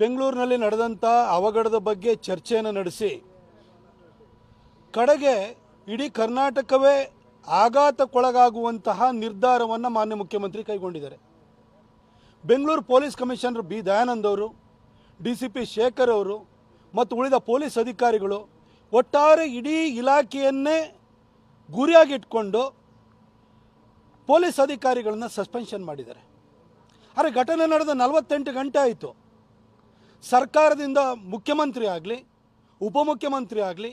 ಬೆಂಗಳೂರಿನಲ್ಲಿ ನಡೆದಂಥ ಅವಘಡದ ಬಗ್ಗೆ ಚರ್ಚೆಯನ್ನು ನಡೆಸಿ. ಕಡೆಗೆ ಇಡೀ ಕರ್ನಾಟಕವೇ ಆಘಾತಕ್ಕೊಳಗಾಗುವಂತಹ ನಿರ್ಧಾರವನ್ನು ಮಾನ್ಯ ಮುಖ್ಯಮಂತ್ರಿ ಕೈಗೊಂಡಿದ್ದಾರೆ. Bengaluru police commissioner B Dayanand ಅವರು, ಡಿ ಸಿ ಪಿ ಶೇಖರ್ ಅವರು ಮತ್ತು ಉಳಿದ ಪೊಲೀಸ್ ಅಧಿಕಾರಿಗಳು ಒಟ್ಟಾರೆ ಇಡೀ ಇಲಾಖೆಯನ್ನೇ ಗುರಿಯಾಗಿಟ್ಕೊಂಡು ಪೊಲೀಸ್ ಅಧಿಕಾರಿಗಳನ್ನ ಸಸ್ಪೆನ್ಷನ್ ಮಾಡಿದ್ದಾರೆ. ಆದರೆ ಘಟನೆ ನಡೆದ ನಲವತ್ತೆಂಟು ಗಂಟೆ ಆಯಿತು. ಸರ್ಕಾರದಿಂದ ಮುಖ್ಯಮಂತ್ರಿ ಆಗಲಿ, ಉಪಮುಖ್ಯಮಂತ್ರಿ ಆಗಲಿ,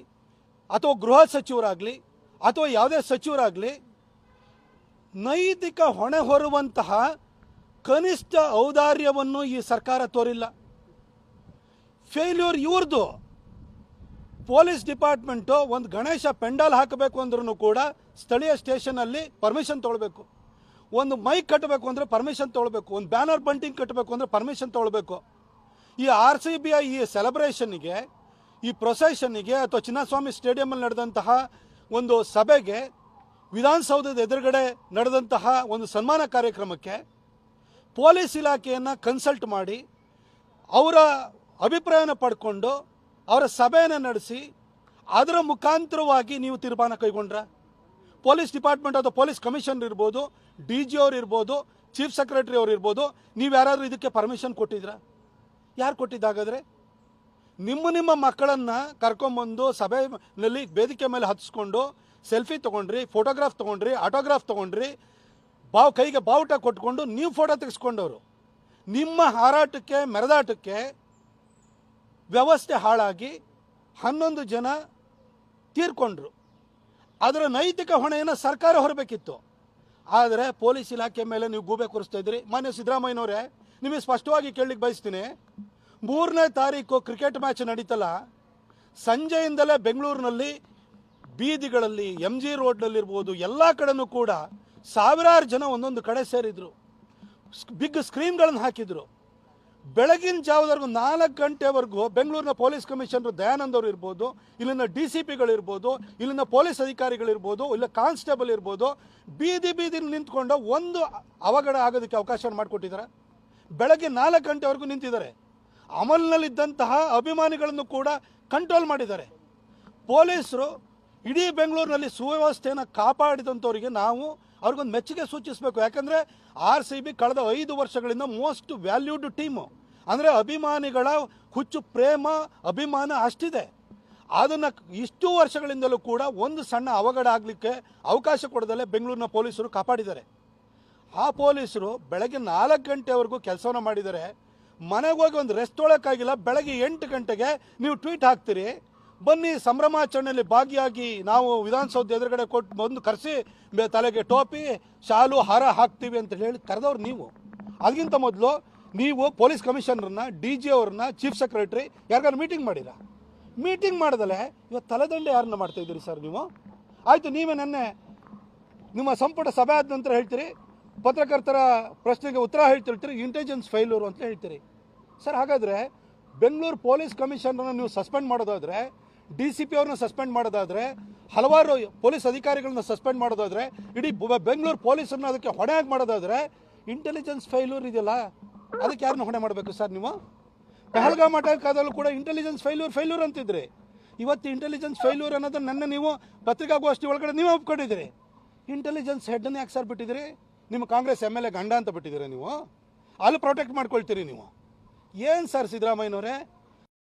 ಅಥವಾ ಗೃಹ ಸಚಿವರಾಗಲಿ, ಅಥವಾ ಯಾವುದೇ ಸಚಿವರಾಗಲಿ, ನೈತಿಕ ಹೊಣೆ ಹೊರುವಂತಹ ಕನಿಷ್ಠ ಔದಾರ್ಯವನ್ನು ಈ ಸರ್ಕಾರ ತೋರಿಲ್ಲ. ಫೇಲ್ಯೂರ್ ಇವ್ರದ್ದು ಪೊಲೀಸ್ ಡಿಪಾರ್ಟ್ಮೆಂಟು ಒಂದು ಗಣೇಶ ಪೆಂಡಾಲ್ ಹಾಕಬೇಕು ಅಂದ್ರೂ ಕೂಡ ಸ್ಥಳೀಯ ಸ್ಟೇಷನಲ್ಲಿ ಪರ್ಮಿಷನ್ ತೊಗೊಳ್ಬೇಕು. ಒಂದು ಮೈಕ್ ಕಟ್ಟಬೇಕು ಅಂದರೆ ಪರ್ಮಿಷನ್ ತೊಗೊಳ್ಬೇಕು. ಒಂದು ಬ್ಯಾನರ್ ಬಂಟಿಂಗ್ ಕಟ್ಟಬೇಕು ಅಂದರೆ ಪರ್ಮಿಷನ್ ತೊಗೊಳ್ಬೇಕು. ಈ ಆರ್ ಸಿ ಬಿ ಐ ಈ ಸೆಲೆಬ್ರೇಷನ್ಗೆ, ಈ ಪ್ರೊಸೆಷನ್ನಿಗೆ ಅಥವಾ ಚಿನ್ನಸ್ವಾಮಿ ಸ್ಟೇಡಿಯಮಲ್ಲಿ ನಡೆದಂತಹ ಒಂದು ಸಭೆಗೆ, ವಿಧಾನಸೌಧದ ಎದುರುಗಡೆ ನಡೆದಂತಹ ಒಂದು ಸನ್ಮಾನ ಕಾರ್ಯಕ್ರಮಕ್ಕೆ ಪೊಲೀಸ್ ಇಲಾಖೆಯನ್ನು ಕನ್ಸಲ್ಟ್ ಮಾಡಿ, ಅವರ ಅಭಿಪ್ರಾಯನ ಪಡ್ಕೊಂಡು, ಅವರ ಸಭೆಯನ್ನು ನಡೆಸಿ, ಅದರ ಮುಖಾಂತರವಾಗಿ ನೀವು ತೀರ್ಮಾನ ಕೈಗೊಂಡ್ರ? ಪೊಲೀಸ್ ಡಿಪಾರ್ಟ್ಮೆಂಟ್ ಅಥವಾ ಪೊಲೀಸ್ ಕಮಿಷನರ್ ಇರ್ಬೋದು, ಡಿ ಜಿ ಅವ್ರು ಇರ್ಬೋದು, ಚೀಫ್ ಸೆಕ್ರೆಟರಿ ಅವ್ರು ಇರ್ಬೋದು, ನೀವು ಯಾರಾದರೂ ಇದಕ್ಕೆ ಪರ್ಮಿಷನ್ ಕೊಟ್ಟಿದ್ರಾ? ಯಾರು ಕೊಟ್ಟಿದ್ದಾಗಾದರೆ? ನಿಮ್ಮ ನಿಮ್ಮ ಮಕ್ಕಳನ್ನು ಕರ್ಕೊಂಬಂದು ಸಭೆಯಲ್ಲಿ ವೇದಿಕೆ ಮೇಲೆ ಹತ್ತಿಸ್ಕೊಂಡು ಸೆಲ್ಫಿ ತೊಗೊಂಡ್ರಿ, ಫೋಟೋಗ್ರಾಫ್ ತೊಗೊಂಡ್ರಿ, ಆಟೋಗ್ರಾಫ್ ತೊಗೊಂಡ್ರಿ, ಬಾವು ಕೈಗೆ ಬಾವುಟ ಕೊಟ್ಕೊಂಡು ನೀವು ಫೋಟೋ ತೆಗೆಸ್ಕೊಂಡವರು. ನಿಮ್ಮ ಹಾರಾಟಕ್ಕೆ, ಮೆರೆದಾಟಕ್ಕೆ ವ್ಯವಸ್ಥೆ ಹಾಳಾಗಿ ಹನ್ನೊಂದು ಜನ ತೀರ್ಕೊಂಡ್ರು. ಅದರ ನೈತಿಕ ಹೊಣೆಯನ್ನು ಸರ್ಕಾರ ಹೊರಬೇಕಿತ್ತು. ಆದರೆ ಪೊಲೀಸ್ ಇಲಾಖೆ ಮೇಲೆ ನೀವು ಗೂಬೆ ಕೂರಿಸ್ತಾ ಇದ್ರಿ ಮಾನ್ಯ ಸಿದ್ದರಾಮಯ್ಯನವರೇ ನಿಮಗೆ ಸ್ಪಷ್ಟವಾಗಿ ಕೇಳಲಿಕ್ಕೆ ಬಯಸ್ತೀನಿ. ಮೂರನೇ ತಾರೀಕು ಕ್ರಿಕೆಟ್ ಮ್ಯಾಚ್ ನಡೀತಲ್ಲ, ಸಂಜೆಯಿಂದಲೇ ಬೆಂಗಳೂರಿನಲ್ಲಿ ಬೀದಿಗಳಲ್ಲಿ ಎಂ ಜಿ ರೋಡ್ನಲ್ಲಿರ್ಬೋದು, ಎಲ್ಲ ಕಡೆನೂ ಕೂಡ ಸಾವಿರಾರು ಜನ ಒಂದೊಂದು ಕಡೆ ಸೇರಿದ್ರು. ಬಿಗ್ ಸ್ಕ್ರೀನ್ಗಳನ್ನು ಹಾಕಿದ್ರು. ಬೆಳಗಿನ ಜಾವದವರೆಗೂ ನಾಲ್ಕು ಗಂಟೆವರೆಗೂ ಬೆಂಗಳೂರಿನ ಪೊಲೀಸ್ ಕಮಿಷನರ್ ದಯಾನಂದ್ ಅವರು ಇರ್ಬೋದು, ಇಲ್ಲಿನ ಡಿ ಸಿ ಪಿಗಳಿರ್ಬೋದು ಇಲ್ಲಿನ ಪೊಲೀಸ್ ಅಧಿಕಾರಿಗಳಿರ್ಬೋದು ಇಲ್ಲ ಕಾನ್ಸ್ಟೇಬಲ್ ಇರ್ಬೋದು, ಬೀದಿ ಬೀದಿ ನಿಂತ್ಕೊಂಡು ಒಂದು ಅವಘಡ ಆಗೋದಕ್ಕೆ ಅವಕಾಶ ಮಾಡಿಕೊಟ್ಟಿದ್ದಾರೆ. ಬೆಳಗ್ಗೆ ನಾಲ್ಕು ಗಂಟೆವರೆಗೂ ನಿಂತಿದ್ದಾರೆ. ಅಮಲ್ನಲ್ಲಿದ್ದಂತಹ ಅಭಿಮಾನಿಗಳನ್ನು ಕೂಡ ಕಂಟ್ರೋಲ್ ಮಾಡಿದ್ದಾರೆ. ಪೊಲೀಸರು ಇಡೀ ಬೆಂಗಳೂರಿನಲ್ಲಿ ಸುವ್ಯವಸ್ಥೆಯನ್ನು ಕಾಪಾಡಿದಂಥವರಿಗೆ ನಾವು ಅವ್ರಿಗೊಂದು ಮೆಚ್ಚುಗೆ ಸೂಚಿಸಬೇಕು. ಯಾಕಂದರೆ ಆರ್ ಸಿ ಬಿ ಕಳೆದ ಐದು ವರ್ಷಗಳಿಂದ ಮೋಸ್ಟ್ ವ್ಯಾಲ್ಯೂಡ್ ಟೀಮು. ಅಂದರೆ ಅಭಿಮಾನಿಗಳ ಹುಚ್ಚು ಪ್ರೇಮ, ಅಭಿಮಾನ ಅಷ್ಟಿದೆ. ಅದನ್ನು ಇಷ್ಟು ವರ್ಷಗಳಿಂದಲೂ ಕೂಡ ಒಂದು ಸಣ್ಣ ಅವಘಡ ಆಗಲಿಕ್ಕೆ ಅವಕಾಶ ಕೊಡದಲ್ಲೇ ಬೆಂಗಳೂರಿನ ಪೊಲೀಸರು ಕಾಪಾಡಿದ್ದಾರೆ. ಆ ಪೊಲೀಸರು ಬೆಳಗ್ಗೆ ನಾಲ್ಕು ಗಂಟೆವರೆಗೂ ಕೆಲಸವನ್ನು ಮಾಡಿದರೆ ಮನೆಗೆ ಹೋಗಿ ಒಂದು ರೆಸ್ಟ್ ತೊಗೊಳಕ್ಕಾಗಿಲ್ಲ ಬೆಳಗ್ಗೆ ಎಂಟು ಗಂಟೆಗೆ ನೀವು ಟ್ವೀಟ್ ಹಾಕ್ತೀರಿ. ಬನ್ನಿ, ಸಂಭ್ರಮಾಚರಣೆಯಲ್ಲಿ ಭಾಗಿಯಾಗಿ ನಾವು ವಿಧಾನಸೌಧ ಎದುರುಗಡೆ ಕೊಟ್ಟು ಬಂದು ಕರೆಸಿ ತಲೆಗೆ ಟೋಪಿ, ಶಾಲು, ಹಾರ ಹಾಕ್ತೀವಿ ಅಂತ ಹೇಳಿ ಕರೆದವ್ರು ನೀವು. ಅದಕ್ಕಿಂತ ಮೊದಲು ನೀವು ಪೊಲೀಸ್ ಕಮಿಷನರ್ನ, ಡಿ ಜಿ ಅವ್ರನ್ನ, ಚೀಫ್ ಸೆಕ್ರೆಟ್ರಿ ಯಾರಿಗಾರು ಮೀಟಿಂಗ್ ಮಾಡಿಲ್ಲ ಮೀಟಿಂಗ್ ಮಾಡಿದಲೆ ಇವತ್ತು ತಲೆದಂಡೆ ಯಾರನ್ನ ಮಾಡ್ತಾ ಇದ್ದೀರಿ ಸರ್ ನೀವು? ಆಯಿತು, ನೀವೇ ನೆನ್ನೆ ನಿಮ್ಮ ಸಂಪುಟ ಸಭೆ ಆದ ನಂತರ ಹೇಳ್ತೀರಿ ಪತ್ರಕರ್ತರ ಪ್ರಶ್ನೆಗೆ ಉತ್ತರ ಹೇಳ್ತಿರ್ತೀರಿ ಇಂಟೆಲಿಜೆನ್ಸ್ ಫೈಲೂರು ಅಂತ ಹೇಳ್ತೀರಿ. ಸರ್, ಹಾಗಾದರೆ ಬೆಂಗಳೂರು ಪೊಲೀಸ್ ಕಮಿಷನರ್ನ ನೀವು ಸಸ್ಪೆಂಡ್ ಮಾಡೋದಾದರೆ, ಡಿ ಸಿ ಪಿ ಅವ್ರನ್ನ ಸಸ್ಪೆಂಡ್ ಮಾಡೋದಾದರೆ, ಹಲವಾರು ಪೊಲೀಸ್ ಅಧಿಕಾರಿಗಳನ್ನ ಸಸ್ಪೆಂಡ್ ಮಾಡೋದಾದರೆ, ಇಡೀ ಬೆಂಗಳೂರು ಪೊಲೀಸರನ್ನ ಅದಕ್ಕೆ ಹೊಣೆಯಾಗಿ ಮಾಡೋದಾದರೆ ಇಂಟೆಲಿಜೆನ್ಸ್ ಫೈಲೂರ್ ಇದೆಯಲ್ಲ? ಅದಕ್ಕೆ ಯಾರನ್ನ ಹೊಣೆ ಮಾಡಬೇಕು ಸರ್ ನೀವು? ಪಹಲ್ಗಾಮ್ ಅಟ್ಯಾಕ್ ಆದಲ್ಲೂ ಕೂಡ ಇಂಟೆಲಿಜೆನ್ಸ್ ಫೈಲೂರ್ ಫೈಲೂರ್ ಅಂತಿದ್ರಿ. ಇವತ್ತು ಇಂಟೆಲಿಜೆನ್ಸ್ ಫೈಲೂರ್ ಅನ್ನೋದನ್ನ ನನ್ನ ನೀವು ಪತ್ರಿಕಾಗೋಷ್ಠಿ ಒಳಗಡೆ ನೀವು ಒಪ್ಕೊಂಡಿದ್ದೀರಿ. ಇಂಟೆಲಿಜೆನ್ಸ್ ಹೆಡ್ಡನ್ನು ಯಾಕೆ ಸರ್ ಬಿಟ್ಟಿದ್ದೀರಿ? ನಿಮ್ಮ ಕಾಂಗ್ರೆಸ್ ಎಂ ಎಲ್ ಎ ಗಂಡ ಅಂತ ಬಿಟ್ಟಿದ್ದೀರಾ ನೀವು? ಅಲ್ಲಿ ಪ್ರೊಟೆಕ್ಟ್ ಮಾಡ್ಕೊಳ್ತೀರಿ ನೀವು. ಏನು ಸರ್ ಸಿದ್ದರಾಮಯ್ಯನವರೇ?